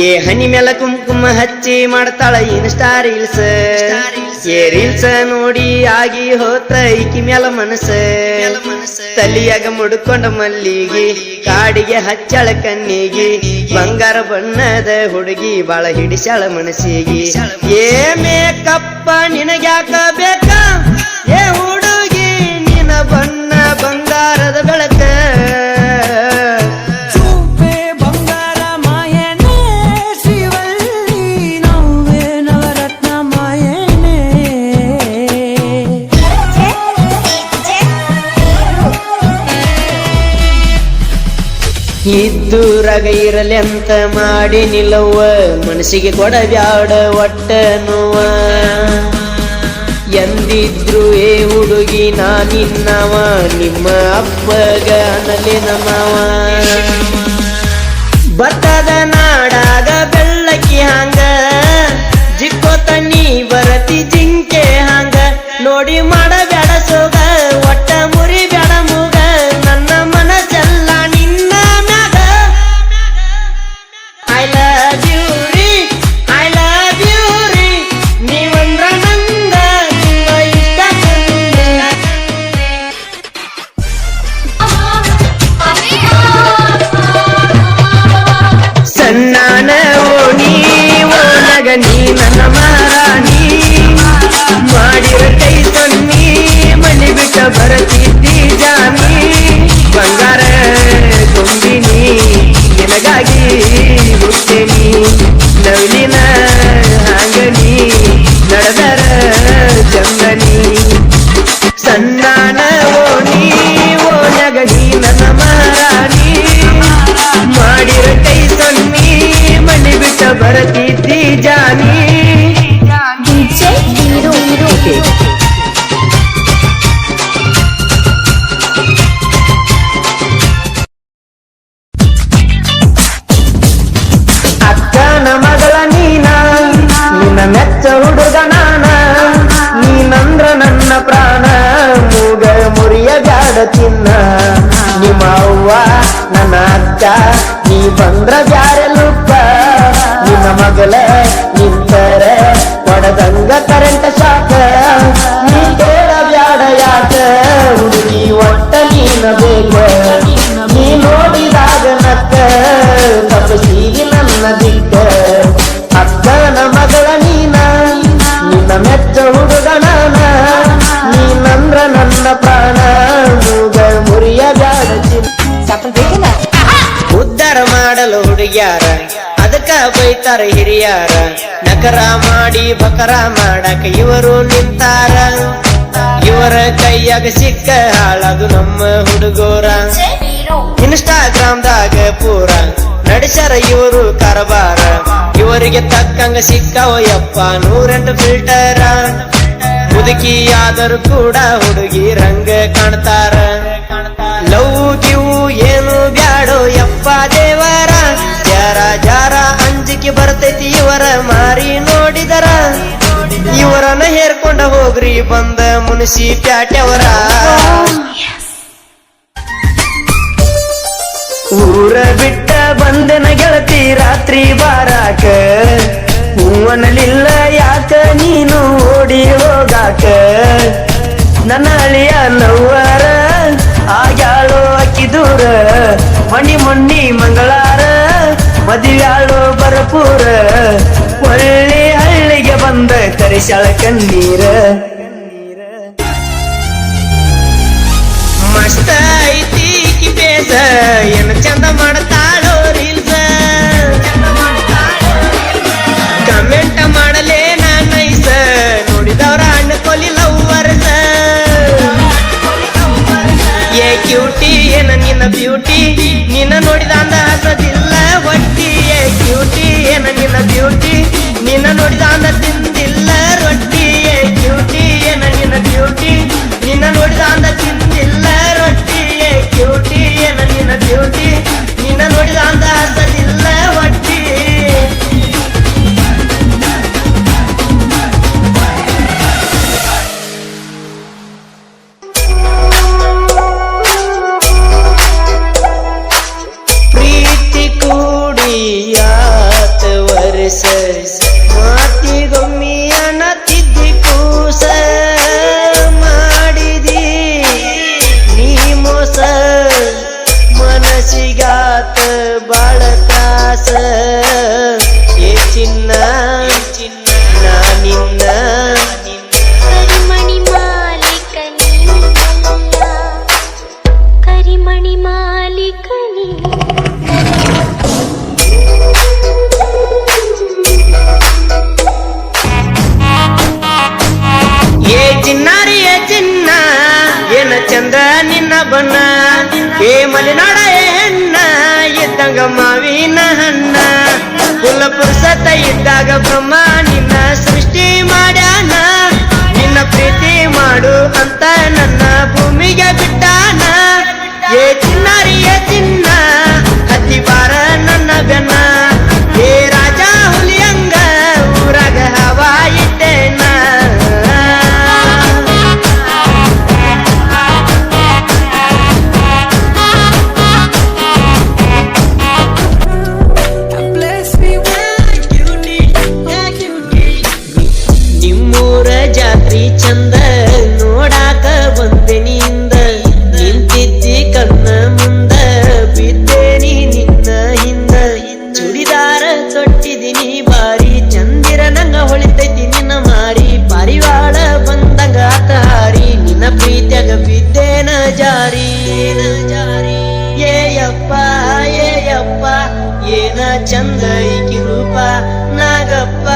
ಏ ಹನಿ ಮೇಲ ಕುಂಕುಮ ಹಚ್ಚಿ ಮಾಡ್ತಾಳ ಇನ್ಸ್ಟಾ ರೀಲ್ಸ್ ಏ ರೀಲ್ಸ್ ನೋಡಿ ಆಗಿ ಹೋತ ಈಕಿ ಮೇಲ ಮನಸ್ಸ. ತಲಿಯಾಗ ಮುಡ್ಕೊಂಡ ಮಲ್ಲಿಗೆ, ಕಾಡಿಗೆ ಹಚ್ಚಳ ಕಣ್ಣಿಗೆ, ಬಂಗಾರ ಬಣ್ಣದ ಹುಡುಗಿ ಬಾಳ ಹಿಡಿಸ್ಯಾಳ ಮನಸ್ಸಿಗೆ. ಏ ಮೇಕಪ್ಪ, ನಿನಗ್ಯಾಕ ಬೇಕಾ? ಏ ಹುಡುಗಿ ಇದ್ದೂರಾಗ ಇರಲಿ ಅಂತ ಮಾಡಿ ನಿಲ್ಲವ್ವ. ಮನಸ್ಸಿಗೆ ಕೊಡಬ್ಯಾಡ ಒಟ್ಟ ನೋವ ಎಂದಿದ್ರು ಏ ಹುಡುಗಿ ನಾನಿನ್ನವ ನಿಮ್ಮ ಅಪ್ಪಗ ಅನ್ನಲಿ ನಮ್ಮವ ಭತ್ತದ ಸಣ್ಣನ ನೀವೋ ಓನಗ ನೀ ನನ್ನ ಮಹಾರಾಣಿ ಮಾಡಿರ ಕೈ ಸೊನ್ನಿ ಮನೆ ಬಿಟ್ಟ ಬರತಿದ್ದಿ ಅಕ್ಕ ನೀ ಬಂದ್ರ ಬ್ಯಾರೆ ಲುಕ್ಕ ನಿನ್ನ ಮಗಲ ನಿಂತರ ಅದಕ್ಕ ಬೈತಾರ ಹಿರಿಯಾರ. ನಕರ ಮಾಡಿ ಬಕರ ಮಾಡಕ ಇವರು ನಿಂತಾರ. ಇವರ ಕೈಯಾಗ ಸಿಕ್ಕ ಹಾಳದು ನಮ್ಮ ಹುಡುಗೋರ. ಇನ್ಸ್ಟಾಗ್ರಾಮ್ ಇನ್ಸ್ಟಾಗ್ರಾಮ್ದಾಗ ಪೂರ ನಡೆಸ್ಯಾರ ಇವರು ಕಾರಬಾರ ಇವರಿಗೆ ತಕ್ಕಂಗ ಸಿಕ್ಕವ ಯಪ್ಪ ನೂರೆಂಟು ಫಿಲ್ಟರ. ಮುದುಕಿ ಆದರೂ ಕೂಡ ಹುಡುಗಿ ರಂಗ ಕಾಣ್ತಾರ. ಇವರನ್ನ ಹೋಗ್ರಿ ಬಂದ ಮುನಿಸಿ ಪ್ಯಾಟ್ಯವರ ಊರ ಬಿಟ್ಟ ಬಂದನ ಗೆಳತಿ ರಾತ್ರಿ ಬಾರಾಕ. ಹೂವನಲಿಲ್ಲ ಯಾಕ ನೀನು ಓಡಿ ಹೋಗಾಕ? ನನ್ನ ಅಳಿಯ ನವ್ವರ, ಆಗ್ಯಾಳೋ ಅಕ್ಕಿ ದೂರ. ಮಣಿ ಮಣ್ಣಿ ಮಂಗಳಾರ, ಮದುವ್ಯಾಳೋ ಬರಪೂರ. ಒಳ್ಳೆ ಹಳ್ಳಿಗೆ ಬಂದ ಕರಿಶಾಳ ಕಣ್ಣೀರ. ಮಸ್ತ ಐತಿ ಬೇಸ ಏನ್ ಚಂದ ಮಾಡ್ತಾಳೋ ರೀಲ್ಸ. ಕಮೆಂಟ್ ಮಾಡಲೇ ನಾನ್ ನೈಸ, ನೋಡಿದವ್ರ ಅಣ್ಣಕೊಲಿ ಲವ್ವರ್ಸ. ಏ ಕ್ಯೂಟಿ ಏನ ನಿನ್ನ ಬ್ಯೂಟಿ ನಿನ್ನ ನೋಡಿದ ಅಂದ ಹಸದಿಲ್ಲ ಒಟ್ಟಿ. ಏ ಕ್ಯೂಟಿ ಏನ ನಿನ್ನ ಬ್ಯೂಟಿ ನೋಡಿದ मोस मनसी गात बाळतास ಮಾವಿನ ಹಣ್ಣ. ಕುಲ ಪುರುಷತ ಇದ್ದಾಗ ಬ್ರಹ್ಮ ನಿಮ್ಮ ಚಂದ ಈಕಿ ರೂಪ ನಾಗಪ್ಪ